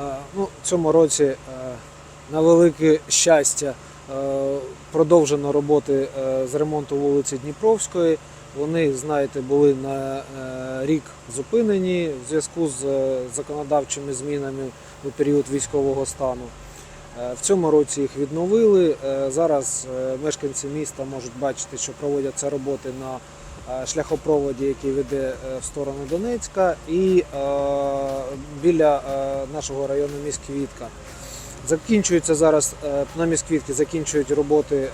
Е, Ну, в цьому році е, на велике щастя е, продовжено роботи з ремонту вулиці Дніпровської. Вони, знаєте, були на рік зупинені в зв'язку з законодавчими змінами у період військового стану. В цьому році їх відновили. Зараз мешканці міста можуть бачити, що проводяться роботи на шляхопроводі, який веде е, в сторону Донецька, і е, біля е, нашого району Міськвітка. Закінчується зараз е, на Міськвітки закінчують роботи е,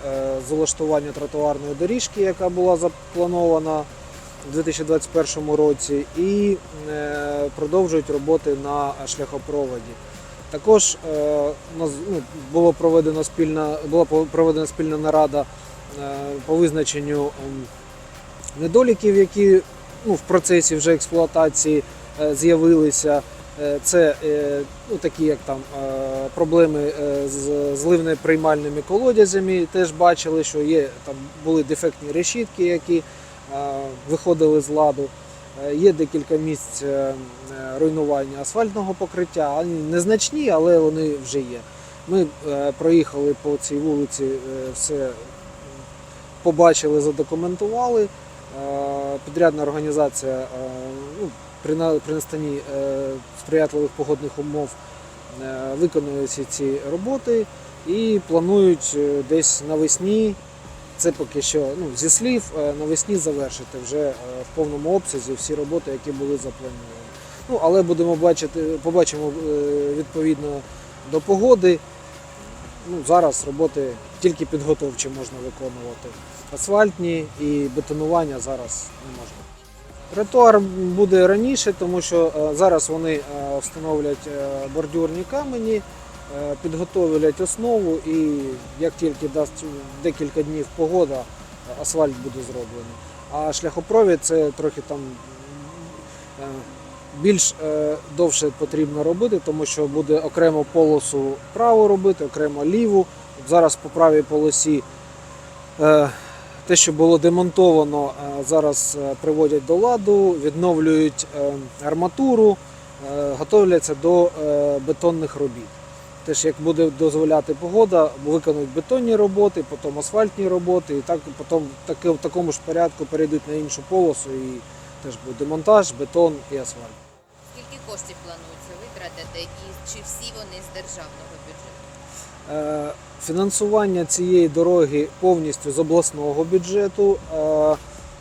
з улаштування тротуарної доріжки, яка була запланована у 2021 році, і е, продовжують роботи на шляхопроводі. Також е, ну, було проведено спільна, була проведена спільна нарада е, по визначенню недоліків, які ну, в процесі вже експлуатації е, з'явилися. Е, Це е, ну, такі, як там проблеми з зливно-приймальними колодязями. Теж бачили, що є там були дефектні решітки, які виходили з ладу. Є декілька місць руйнування асфальтного покриття. Вони незначні, але вони вже є. Ми проїхали по цій вулиці, все побачили, задокументували. Е, Підрядна організація е, ну, при при настанні е, сприятливих погодних умов виконує всі ці роботи і планують десь навесні. Це поки що ну, зі слів навесні завершити вже в повному обсязі всі роботи, які були заплановані. Ну, але будемо бачити, побачимо відповідно до погоди. Ну, зараз роботи тільки підготовчі можна виконувати. Асфальтні і бетонування зараз не можна. Тротуар буде раніше, тому що е, зараз вони е, встановлять е, бордюрні камені, підготовлять основу і як тільки дасть декілька днів погода, асфальт буде зроблений. А шляхопровід це трохи там більш е, довше потрібно робити, тому що буде окремо полосу праву робити, окремо ліву. От Зараз по правій полосі е, те, що було демонтовано, е, зараз е, приводять до ладу, відновлюють е, арматуру, е, готовляться до е, бетонних робіт. Теж як буде дозволяти погода, виконують бетонні роботи, потім асфальтні роботи, і так потім таки, в такому ж порядку перейдуть на іншу полосу і теж буде демонтаж, бетон і асфальт. Скільки коштів планується витратити і чи всі вони з державного бюджету? Е, Фінансування цієї дороги повністю з обласного бюджету. Е,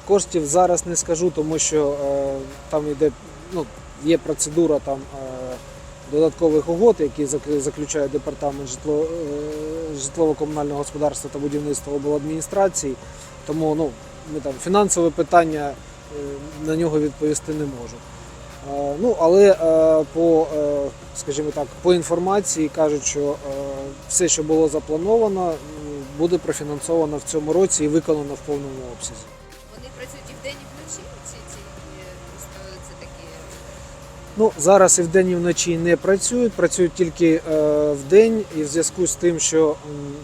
Коштів зараз не скажу, тому що е, там йде, ну, є процедура там, додаткових угод, які зак- заключає департамент житло, житлово-комунального господарства та будівництва обладміністрації. Тому ну, ми там фінансове питання на нього відповісти не можу. Е, Ну, але е, по, е, скажімо так, по інформації кажуть, що е, все, що було заплановано, буде профінансовано в цьому році і виконано в повному обсязі. Вони працюють і вдень, і вночі? Чи ці е, це такі Ну, зараз і вдень, і вночі не працюють, працюють тільки е, вдень, і в зв'язку з тим, що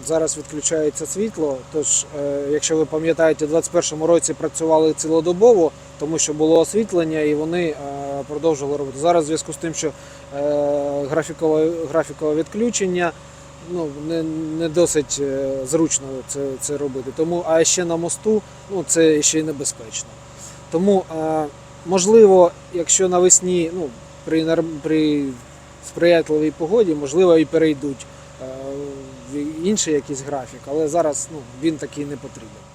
зараз відключається світло. Тож, е, якщо ви пам'ятаєте, у 2021 році працювали цілодобово, тому що було освітлення, і вони е, продовжували роботу. Зараз в зв'язку з тим, що графікове, графікове відключення. Ну, не, не досить е, зручно це, це робити. Тому, а ще на мосту ну, це ще й небезпечно. Тому, можливо, якщо навесні ну, при, при сприятливій погоді, можливо, і перейдуть інший якийсь графік, але зараз ну, він такий не потрібен.